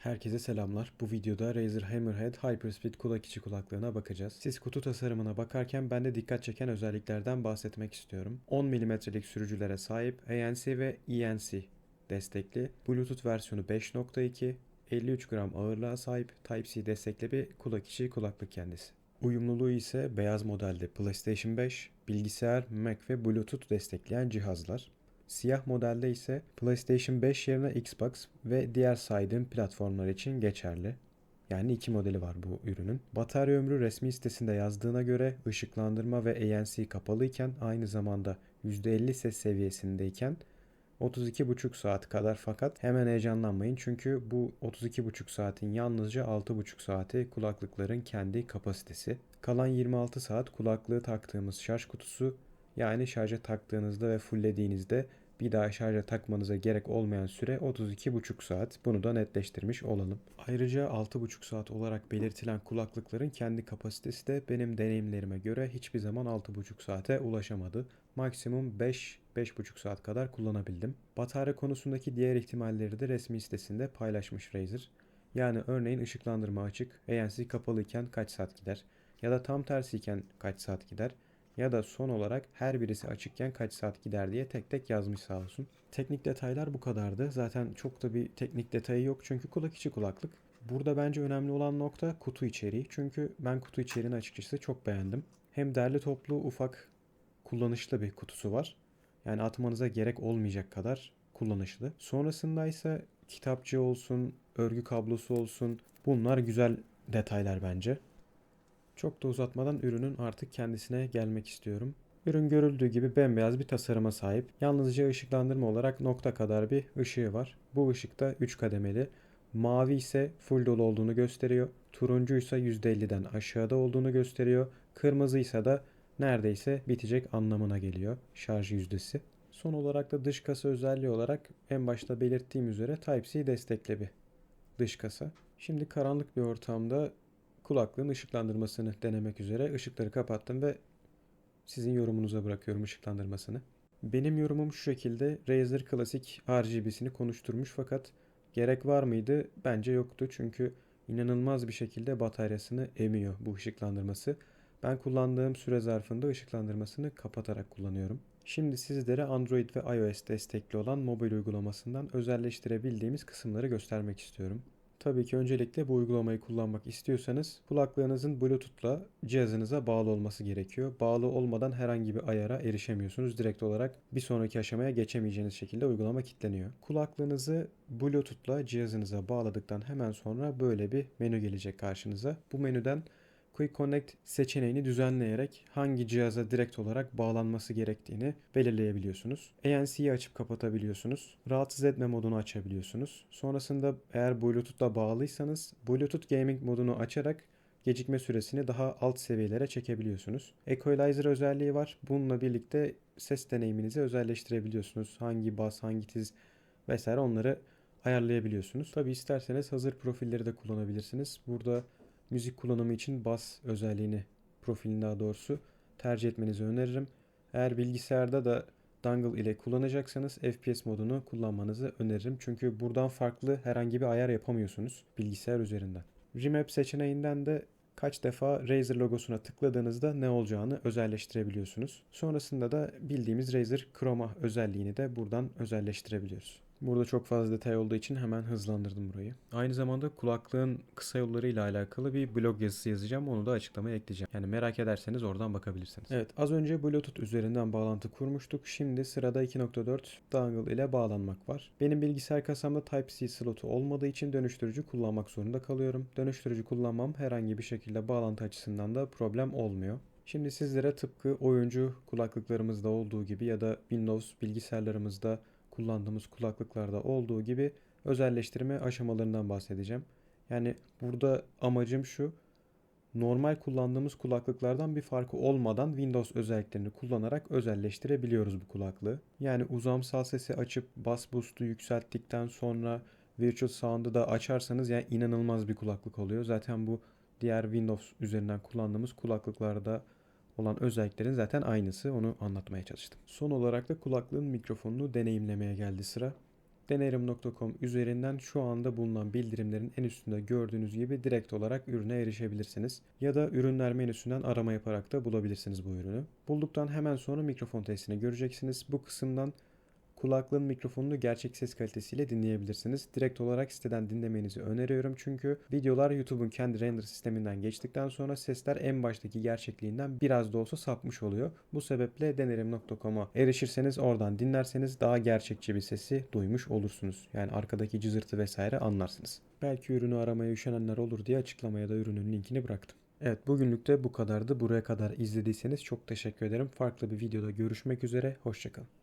Herkese selamlar. Bu videoda Razer Hammerhead Hyperspeed kulak içi kulaklığına bakacağız. Siz kutu tasarımına bakarken ben de dikkat çeken özelliklerden bahsetmek istiyorum. 10 mm'lik sürücülere sahip ANC ve ENC destekli, Bluetooth versiyonu 5.2, 53 gram ağırlığa sahip Type-C destekli bir kulak içi kulaklık kendisi. Uyumluluğu ise beyaz modelde PlayStation 5, bilgisayar, Mac ve Bluetooth destekleyen cihazlar. Siyah modelde ise PlayStation 5 yerine Xbox ve diğer saydığım platformlar için geçerli. Yani iki modeli var bu ürünün. Batarya ömrü resmi sitesinde yazdığına göre ışıklandırma ve ANC kapalıyken aynı zamanda %50 ses seviyesindeyken 32,5 saat kadar fakat hemen heyecanlanmayın çünkü bu 32,5 saatin yalnızca 6,5 saati kulaklıkların kendi kapasitesi. Kalan 26 saat kulaklığı taktığımız şarj kutusu yani şarja taktığınızda ve fulllediğinizde bir daha şarja takmanıza gerek olmayan süre 32,5 saat. Bunu da netleştirmiş olalım. Ayrıca 6,5 saat olarak belirtilen kulaklıkların kendi kapasitesi de benim deneyimlerime göre hiçbir zaman 6,5 saate ulaşamadı. Maksimum 5-5,5 saat kadar kullanabildim. Batarya konusundaki diğer ihtimalleri de resmi sitesinde paylaşmış Razer. Yani örneğin ışıklandırma açık, ANC kapalıyken kaç saat gider ya da tam tersiyken kaç saat gider ya da son olarak her birisi açıkken kaç saat gider diye tek tek yazmış sağ olsun. Teknik detaylar bu kadardı. Zaten çok da bir teknik detayı yok çünkü kulak içi kulaklık. Burada bence önemli olan nokta kutu içeriği. Çünkü ben kutu içeriğini açıkçası çok beğendim. Hem derli toplu ufak kullanışlı bir kutusu var. Yani atmanıza gerek olmayacak kadar kullanışlı. Sonrasında ise kitapçı olsun, örgü kablosu olsun bunlar güzel detaylar bence. Çok da uzatmadan ürünün artık kendisine gelmek istiyorum. Ürün görüldüğü gibi bembeyaz bir tasarıma sahip. Yalnızca ışıklandırma olarak nokta kadar bir ışığı var. Bu ışık da 3 kademeli. Mavi ise full dolu olduğunu gösteriyor. Turuncu ise %50'den aşağıda olduğunu gösteriyor. Kırmızı ise da neredeyse bitecek anlamına geliyor şarj yüzdesi. Son olarak da dış kasa özelliği olarak en başta belirttiğim üzere Type-C destekli bir dış kasa. Şimdi karanlık bir ortamda kulaklığın ışıklandırmasını denemek üzere ışıkları kapattım ve sizin yorumunuza bırakıyorum ışıklandırmasını. Benim yorumum şu şekilde Razer klasik RGB'sini konuşturmuş fakat gerek var mıydı? Bence yoktu çünkü inanılmaz bir şekilde bataryasını emiyor bu ışıklandırması. Ben kullandığım süre zarfında ışıklandırmasını kapatarak kullanıyorum. Şimdi sizlere Android ve iOS destekli olan mobil uygulamasından özelleştirebildiğimiz kısımları göstermek istiyorum. Tabii ki öncelikle bu uygulamayı kullanmak istiyorsanız kulaklığınızın Bluetooth'la cihazınıza bağlı olması gerekiyor. Bağlı olmadan herhangi bir ayara erişemiyorsunuz. Direkt olarak bir sonraki aşamaya geçemeyeceğiniz şekilde uygulama kilitleniyor. Kulaklığınızı Bluetooth'la cihazınıza bağladıktan hemen sonra böyle bir menü gelecek karşınıza. Bu menüden Quick Connect seçeneğini düzenleyerek hangi cihaza direkt olarak bağlanması gerektiğini belirleyebiliyorsunuz. ANC'yi açıp kapatabiliyorsunuz. Rahatsız etme modunu açabiliyorsunuz. Sonrasında eğer Bluetooth'la bağlıysanız Bluetooth Gaming modunu açarak gecikme süresini daha alt seviyelere çekebiliyorsunuz. Equalizer özelliği var. Bununla birlikte ses deneyiminizi özelleştirebiliyorsunuz. Hangi bas, hangi tiz vesaire onları ayarlayabiliyorsunuz. Tabi isterseniz hazır profilleri de kullanabilirsiniz. Burada müzik kullanımı için bas özelliğini profilini daha doğrusu tercih etmenizi öneririm. Eğer bilgisayarda da dongle ile kullanacaksanız FPS modunu kullanmanızı öneririm. Çünkü buradan farklı herhangi bir ayar yapamıyorsunuz bilgisayar üzerinden. Remap seçeneğinden de kaç defa Razer logosuna tıkladığınızda ne olacağını özelleştirebiliyorsunuz. Sonrasında da bildiğimiz Razer Chroma özelliğini de buradan özelleştirebiliyoruz. Burada çok fazla detay olduğu için hemen hızlandırdım burayı. Aynı zamanda kulaklığın kısa yolları ile alakalı bir blog yazısı yazacağım. Onu da açıklamaya ekleyeceğim. Yani merak ederseniz oradan bakabilirsiniz. Evet az önce Bluetooth üzerinden bağlantı kurmuştuk. Şimdi sırada 2.4 dongle ile bağlanmak var. Benim bilgisayar kasamda Type-C slotu olmadığı için dönüştürücü kullanmak zorunda kalıyorum. Dönüştürücü kullanmam herhangi bir şekilde bağlantı açısından da problem olmuyor. Şimdi sizlere tıpkı oyuncu kulaklıklarımızda olduğu gibi ya da Windows bilgisayarlarımızda kullandığımız kulaklıklarda olduğu gibi özelleştirme aşamalarından bahsedeceğim. Yani burada amacım şu. Normal kullandığımız kulaklıklardan bir farkı olmadan Windows özelliklerini kullanarak özelleştirebiliyoruz bu kulaklığı. Yani uzamsal sesi açıp bas boost'u yükselttikten sonra Virtual Sound'ı da açarsanız yani inanılmaz bir kulaklık oluyor. Zaten bu diğer Windows üzerinden kullandığımız kulaklıklarda olan özelliklerin zaten aynısı. Onu anlatmaya çalıştım. Son olarak da kulaklığın mikrofonunu deneyimlemeye geldi sıra. Denerim.com üzerinden şu anda bulunan bildirimlerin en üstünde gördüğünüz gibi direkt olarak ürüne erişebilirsiniz. Ya da ürünler menüsünden arama yaparak da bulabilirsiniz bu ürünü. Bulduktan hemen sonra mikrofon testini göreceksiniz. Bu kısımdan kulaklığın mikrofonunu gerçek ses kalitesiyle dinleyebilirsiniz. Direkt olarak siteden dinlemenizi öneriyorum çünkü videolar YouTube'un kendi render sisteminden geçtikten sonra sesler en baştaki gerçekliğinden biraz da olsa sapmış oluyor. Bu sebeple denerim.com'a erişirseniz oradan dinlerseniz daha gerçekçi bir sesi duymuş olursunuz. Yani arkadaki cızırtı vesaire anlarsınız. Belki ürünü aramaya üşenenler olur diye açıklamaya da ürünün linkini bıraktım. Evet bugünlük de bu kadardı. Buraya kadar izlediyseniz çok teşekkür ederim. Farklı bir videoda görüşmek üzere. Hoşçakalın.